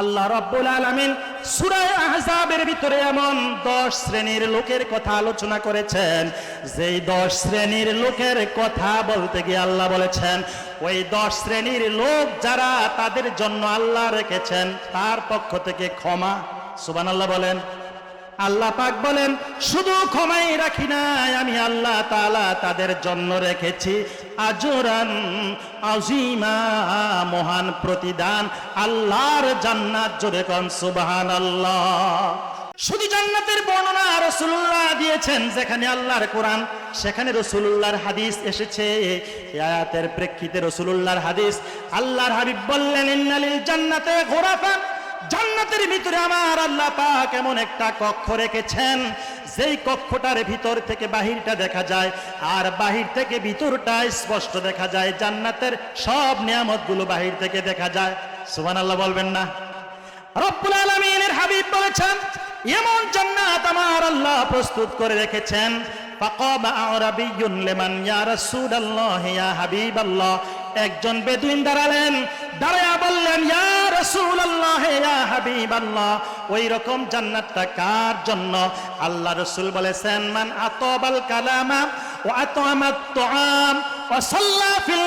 আল্লাহ রব্বুল আলমিন সুরায় আহজাবের ভিতরে এমন দশ শ্রেণির লোকের কথা আলোচনা করেছেন। যেই দশ শ্রেণির লোকের কথা বলতে গিয়ে আল্লাহ বলেছেন, ওই দশ শ্রেণির লোক যারা তাদের জন্য আল্লাহ রেখেছেন, তার পক্ষ থেকে ক্ষমা সুবান আল্লাহ বলেন আল্লাহ পাক বলেন, শুধু ক্ষমাই রাখি নাই, আমি আল্লাহ তালা তাদের জন্য রেখেছি। আজরান আজিমা মহান প্রতিদান, আল্লাহর জান্নাত জোরে কন সুবাহান আল্লাহ শুধু জান্নাতের বর্ণনা রসুল্লাহ দিয়েছেন, যেখানে আল্লাহর কোরআন, সেখানে রসুল্লাহর হাদিস এসেছে। আয়াতের প্রেক্ষিতে রসুল্লাহর হাদিস, আল্লাহর হাবিব বললেন, ইন্নালিল জান্নাতে ঘোরাফান জান্নাতের ভিতরে আমার আল্লাহ পাক এমন একটা কক্ষ রেখেছেন, যেই কক্ষটার ভিতর থেকে বাহিরটা দেখা যায় আর বাহির থেকে ভিতরটা স্পষ্ট দেখা যায়, জান্নাতের সব নিয়ামতগুলো বাহির থেকে দেখা যায়। সুবহানাল্লাহ বলবেন না। রব্বুল আলামিনের হাবিব বলেছেন, এমন জান্নাত আমার আল্লাহ প্রস্তুত করে রেখেছেন। ফাকাম আরাবিয়ুন লিমান, ইয়া রাসূলুল্লাহ, ইয়া হাবিবাল্লাহ। একজন বেদুইন দাঁড়ালেন, দাঁড়ায়া বললেন, ইয়া রাসূলুল্লাহ, ইয়া হাবিবাল্লাহ, ওই রকম জান্নাতটা কার জন্য? আল্লাহ রাসূল বলেছেন, মান আতাবাল কালামা ওয়া আতামাত তুআম ওয়া সাল্লা ফিল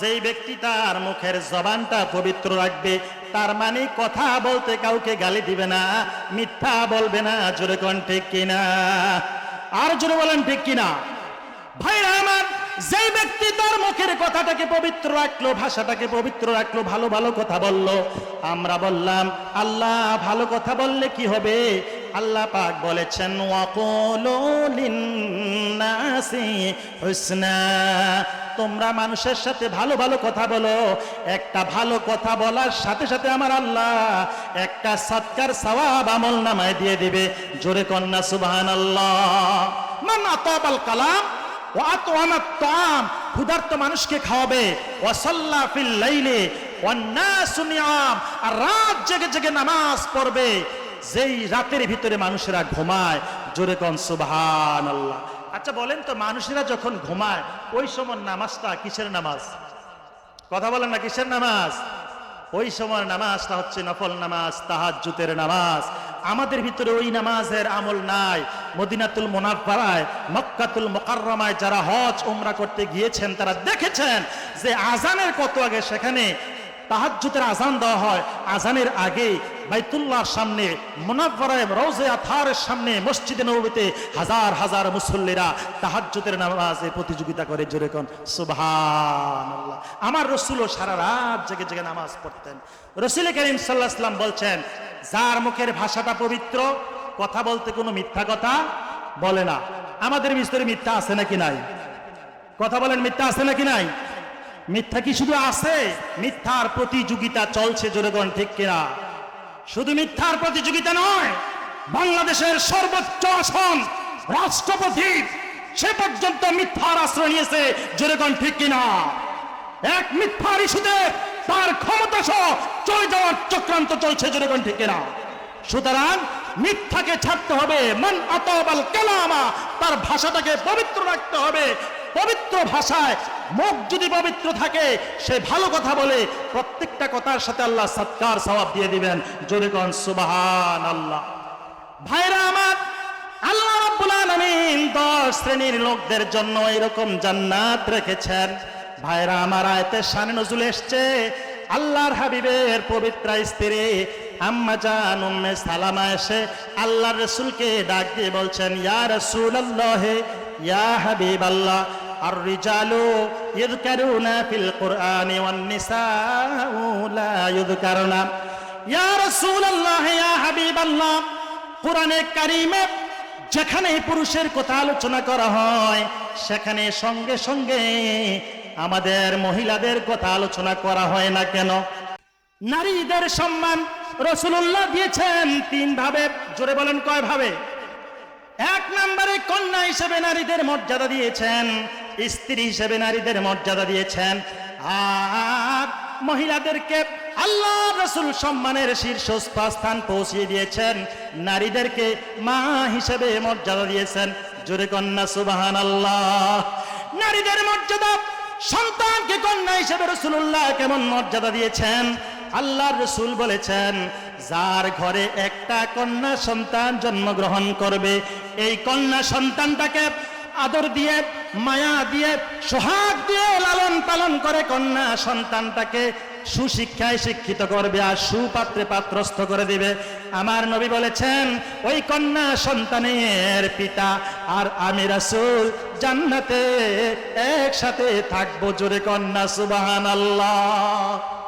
যেই ব্যক্তি তার মুখের জবানটা পবিত্র রাখবে, তার মানে কথা বলতে কাউকে গালি দিবে না, মিথ্যা বলবে না, জোরে কোন ঠিক কিনা? আর জোরে বলেন ঠিক কিনা? ভাইরা আমার যেই ব্যক্তি তার মুখের কথাটাকে পবিত্র রাখল, ভাষাটাকে পবিত্র রাখল, ভালো ভালো কথা বলল, আমরা বললাম, আল্লাহ, ভালো কথা বললে কি হবে? আল্লাহ পাক বলেছেন হুসনা। তোমরা মানুষের সাথে ভালো ভালো কথা বলো। একটা ভালো কথা বলার সাথে সাথে আমার আল্লাহ একটা সৎকার সওয়াব আমল নামায় দিয়ে দিবে। জোরে কন্যা, সুবহানাল্লাহ। মান আতাবাল কালাম ও আতওয়ামাত তাম ক্ষুধার্ত মানুষকে খাওয়াবে। ওয়াসাল্লা ফিল লাইলি ওয়ান্নাসু নিয়াম, আর রাত জেগে জেগে নামাজ পড়বে। যেই রাতের ভিতরে মানুষেরা ঘুমায়, জোরে কন সুবহানাল্লাহ। আচ্ছা বলেন তো, মানুষেরা যখন ঘুমায়, ওই সময় নামাজটা কিসের নামাজ? কথা বলেন না, কিসের নামাজ? ওই সময় নামাজটা হচ্ছে নফল নামাজ তাহাজ্জুতের নামাজ। আমাদের ভিতরে ওই নামাজের আমল নাই। মদিনাতুল মোনাফারায় মক্কাতুল মোকাররমায় যারা হজ, উমরা করতে গিয়েছেন, তারা দেখেছেন যে আজানের কত আগে সেখানে তাহাজ্জুতের আজান দেওয়া হয়। আজানের আগে বাইতুল্লাহর সামনে মুনাফরায় রওজে আথারের সামনে মসজিদে নবীতে হাজার হাজার মুসল্লিরা তাহাজ্জুতের নামাজে প্রতিযোগিতা করে জোরে কোন, সুবহানাল্লাহ। আমার রসুলও সারা রাত জেগে জেগে নামাজ পড়তেন। রসুল করিম সাল্লাহ বলছেন, যার মুখের ভাষাটা পবিত্র কথা বলতে কোনো মিথ্যা কথা বলে না। আমাদের ভিতরে মিথ্যা আছে নাকি নাই? কথা বলেন, মিথ্যা আছে নাকি নাই? মিথ্যা কি শুধু আছে? মিথ্যার প্রতিযোগিতা চলছে জোরেগণ ঠিক কিনা? শুধু মিথ্যার প্রতিযোগিতা নয়, বাংলাদেশের সর্বোচ্চ আসন রাষ্ট্রপতি, সে পর্যন্ত মিথ্যার আশ্রয় নিয়েছে জোরেগণ ঠিক কিনা? এক মিথ্যার ইস্যুতে তার ক্ষমতা সহ চলে যাওয়ার চক্রান্ত চলছে জোরেগণ ঠিক কিনা? সুতরাং মিথ্যাকে ছাড়তে হবে। মান আতাবাল কালামা, তার ভাষাটাকে পবিত্র রাখতে হবে। পবিত্র ভাষায় মুখ যদি পবিত্র থাকে, সে ভালো কথা বলে প্রত্যেকটা কথার সাথে আল্লাহ সৎকার সওয়াব দিয়ে দিবেন। জোরে কন সুবহান আল্লাহ ভাইরা আমার, আল্লাহ রাব্বুল আলামিন দশ শ্রেণির লোকদের জন্য এরকম জান্নাত রেখেছেন। ভাইরা আমার আয়তে শানে নজুল এসছে। আল্লাহর হাবিবের পবিত্র স্ত্রী আম্মা জান, উম্মে সালামা এসে আল্লাহ রসুলকে ডাক দিয়ে বলছেন, ইয়া রসুল আল্লাহে ইয়া হাবিব আল্লাহ আর রিজালু ইযকারুনা ফিল কুরআনি ওয়ান নিসাউ লা ইযকারুনা। ইয়া রাসূল আল্লাহ ইয়া হাবিব আল্লাহ কোরআনে কারীমে যেখানে পুরুষের কথা আলোচনা করা হয়, সেখানে সঙ্গে সঙ্গে আমাদের মহিলাদের কথা আলোচনা করা হয় না কেন? নারীদের সম্মান রসুল্লাহ দিয়েছেন তিন ভাবে। জোরে বলেন কয় ভাবে? এক নম্বরে কন্যা হিসেবে নারীদের মর্যাদা দিয়েছেন, স্ত্রী হিসেবে নারীদের মর্যাদা দিয়েছেন। আর মহিলাদেরকে আল্লাহ রসুল সম্মানের শীর্ষস্থান পৌঁছিয়ে দিয়েছেন, নারীদেরকে মা হিসেবে মর্যাদা দিয়েছেন। জোরে কন্যা সুবাহান আল্লাহ নারীদের মর্যাদা, সন্তানকে কন্যা হিসেবে রসুল্লাহ কেমন মর্যাদা দিয়েছেন? আল্লাহর রসুল বলেছেন, যার ঘরে একটা কন্যা সন্তান জন্মগ্রহণ করবে, এই কন্যা সন্তানটাকে আদর দিয়ে, মায়া দিয়ে, সোহাগ দিয়ে লালন পালন করে কন্যা সন্তানটাকে সুশিক্ষায় শিক্ষিত করবে আর সুপাত্রে পাত্রস্থ করে দিবে। আমার নবী বলেছেন, ওই কন্যা সন্তানের পিতা আর আমি রাসুল জান্নাতে একসাথে থাকব। জোরে কন্যা সুবাহান আল্লাহ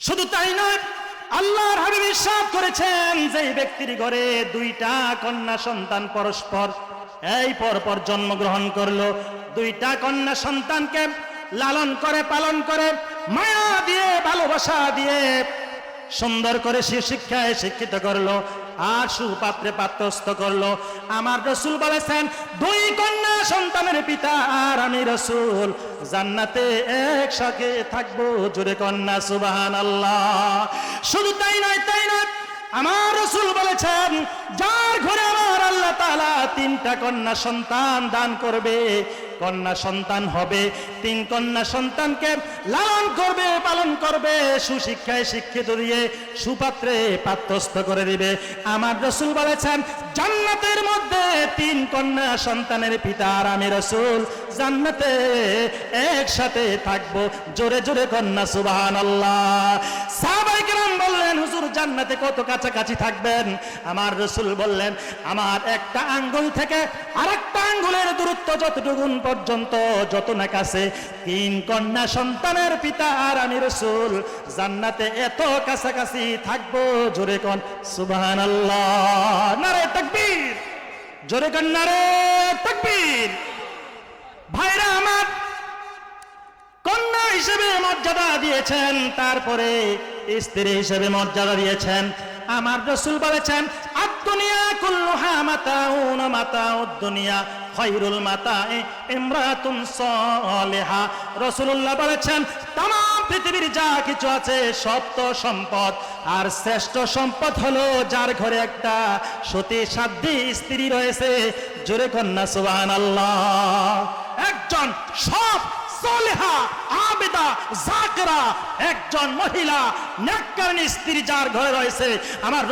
শুধু তাই নয়, আল্লাহর হাবিব ইরশাদ করেছেন যে ব্যক্তির ঘরে দুইটা কন্যা সন্তান পরস্পর, এই পরপর জন্মগ্রহণ করল। দুইটা কন্যা সন্তানকে লালন করে, পালন করে, মায়া দিয়ে, ভালোবাসা দিয়ে সুন্দর করে সে শিক্ষায় শিক্ষিত করল। আর সুপাত্রে পাত্রস্থ করল। আমার রসুল বলেছেন, দুই কন্যা সন্তানের পিতা আর আমি রসুল। জান্নাতে একসাথে থাকব, জোরে কন্যা সুবাহান আল্লাহ শুধু তাই নয় তাই নয়, আমার রসুল বলেছেন যার ঘরে আমার আল্লাহ তাআলা তিনটা কন্যা সন্তান দান করবে। কন্যা সন্তান হবে, তিন কন্যা সন্তানকে লালন করবে, পালন করবে, সুশিক্ষায় শিক্ষিত দিয়ে সুপাত্রে পাত্রস্থ করে দিবে। আমার রসুল বলেছেন, জান্নাতের মধ্যে তিন কন্যা সন্তানের পিতা আর আমি রসুল, জান্নাতে একসাথে থাকব, জোরে জোরে কন্যা সুবাহান আল্লাহ সাহাবাইকেরাম বললেন, হুজুর, জান্নাতে কত কাছাকাছি থাকবেন? আমার রসুল বললেন, আমার একটা আঙ্গুল থেকে আরেকটা আঙ্গুলের দূরত্ব যতটুকুন পর্যন্ত, যত না কাছে তিন কন্যা সন্তানের পিতা আর আমি রসুল। জান্নাতে এত কাছাকাছি থাকব, জোরে কন সুবাহান আল্লাহ নারে তাকবীর, জোরে কন, নারে তাকবীর। ভাইরা আমার কন্যা হিসেবে মর্যাদা দিয়েছেন, তারপরে স্ত্রী হিসেবে মর্যাদা দিয়েছেন। আমার রসুল বলেছেন আদুনিয়া কুল্লুহা মাতাউন মাতাউদ দুনিয়া খৈরুল মাতা ইমরাতুন সলেহা। রসুল্লাহ বলেছেন তাম পৃথিবীর যা কিছু আছে তো সম্পদ। আর শ্রেষ্ঠ সম্পদ হলো যার ঘরে একটা সতী সাধ্যী স্ত্রী রয়েছে। জোরে কন্যা সুবান আল্লাহ একজন সব সলেহা, আবেদা, জাকরা, একজন মহিলা নেককারী স্ত্রী যার ঘরে রয়েছে। আমার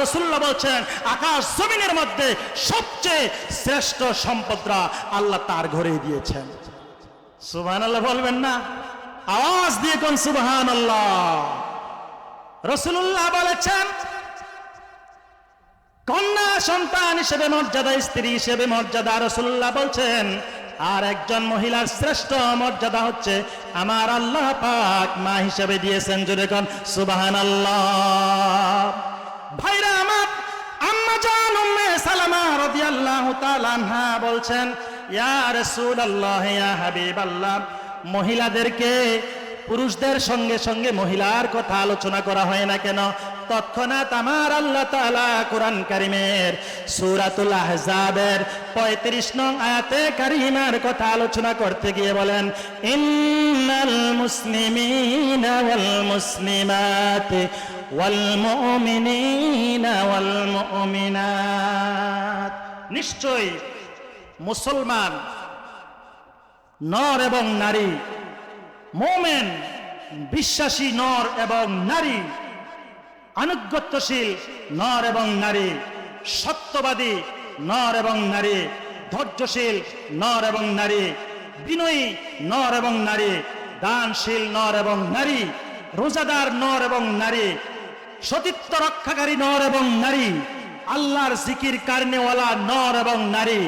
বলছেন, আকাশ জমিনের মধ্যে সবচেয়ে শ্রেষ্ঠ সম্পদরা আল্লাহ তার ঘরে দিয়েছেন। সুবহান আল্লাহ বলবেন না? আওয়াজ দিয়ে কোন সুবহান আল্লাহ রসুল্লাহ বলেছেন, কন্যা সন্তান হিসেবে মর্যাদা, স্ত্রী হিসেবে মর্যাদা। রসুল্লাহ বলছেন আর একজন মহিলার শ্রেষ্ঠ মর্যাদা হচ্ছে আমার আল্লাহ পাক মা হিসেবে দিয়েছেন কোন সুবাহান আল্লাহ ভাইরা আমার আম্মা জান উম্মে সালামা রাদিয়াল্লাহু তাআলা আনহা বলছেন, ইয়া রাসূলুল্লাহ, ইয়া হাবিবাল্লাহ, মহিলাদেরকে পুরুষদের সঙ্গে সঙ্গে মহিলার কথা আলোচনা করা হয় না কেন? তৎক্ষণাৎ আমার আল্লাহ তাআলা কোরআন কারিমের সূরাতুল আহজাবের 35 নং আয়াতে কারিমার কথা আলোচনা করতে গিয়ে বলেন, ইন্নাল মুসলিমিনা ওয়াল মুসলিমাত ওয়াল মুমিনিনা ওয়াল মুমিনাত। নিশ্চয়ই মুসলমান, নর এবং নারী, মোমেন, বিশ্বাসী নর এবং নারী আনুগত্যশীল নর এবং নারী, সত্যবাদী নর এবং নারী, ধৈর্যশীল নর এবং নারী, বিনয়ী নর এবং নারী, দানশীল নর এবং নারী, রোজাদার নর এবং নারী, সতীত্ব রক্ষাকারী নর এবং নারী, আল্লাহর জিকির কারণেওয়ালা নর এবং নারী,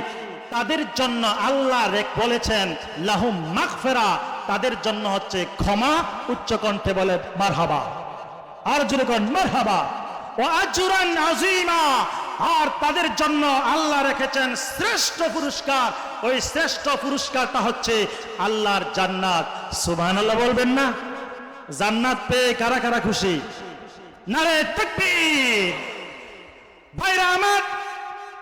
তাদের জন্য আল্লাহ বলেছেন, লাহুম মাগফিরা, তাদের জন্য হচ্ছে ক্ষমা উচ্চ কণ্ঠে বলে, মারহাবা। আর জোরে ও আজুরান আজিমা আর তাদের জন্য আল্লাহ রেখেছেন শ্রেষ্ঠ পুরস্কার। ওই শ্রেষ্ঠ পুরস্কারটা হচ্ছে আল্লাহর জান্নাত। সুবহানাল্লাহ বলবেন না? জান্নাত পেয়ে কারা কারা খুশি? নারে তকবীর। ভাইরা আমার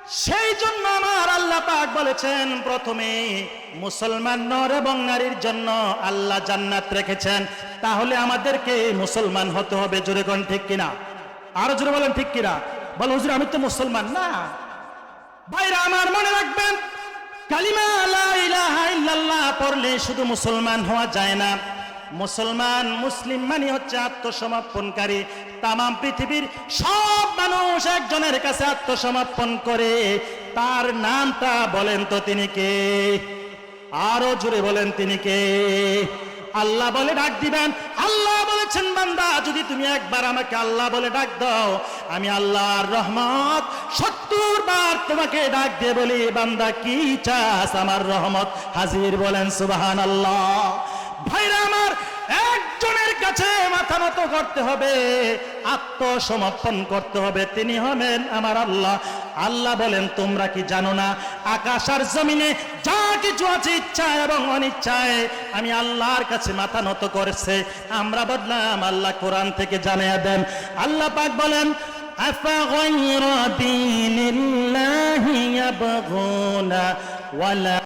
সেই জন্য আমার আল্লাহ পাক বলেছেন, প্রথমে মুসলমান নর এবং নারীর জন্য আল্লাহ জান্নাত রেখেছেন। তাহলে আমাদেরকে মুসলমান হতে হবে। জোরে কোন ঠিক কিনা? আরও জোরে বলেন ঠিক কিনা? বল, হুজুর, আমি তো মুসলমান না। ভাইরা, আমার মনে রাখবেন, কালিমা ইল্লাল্লাহ পড়লে শুধু মুসলমান হওয়া যায় না। মুসলমান, মুসলিম মানে হচ্ছে আত্মসমর্পণকারী। তাম পৃথিবীর সব মানুষ একজনের কাছে আত্মসমর্পণ করে। তার নামটা বলেন তো তিনি কে? আরও জুড়ে বলেন তিনি কে? আল্লাহ বলে ডাক দিবেন। আল্লাহ বলেছেন, বান্দা, যদি তুমি একবার আমাকে আল্লাহ বলে ডাক দাও, আমি আল্লাহর রহমত সত্তর বার তোমাকে ডাক দিয়ে বলি, বান্দা, কি চাস আমার রহমত? হাজির বলেন সুবাহান আল্লাহ ভাইরা আমার একজনের কাছে মাথা নত করতে হবে আত্মসমর্পণ করতে হবে তিনি হবেন আমার আল্লাহ আল্লাহ বলেন তোমরা কি জানো না আকাশ আর জমিনে যা কিছু আছে ইচ্ছা এবং অনিচ্ছায় আমি আল্লাহর কাছে মাথা নত করেছে আমরা বদলাম আল্লাহ কোরআন থেকে জানিয়ে দেন আল্লাহ পাক বলেন أفغير دين الله يبغون ولا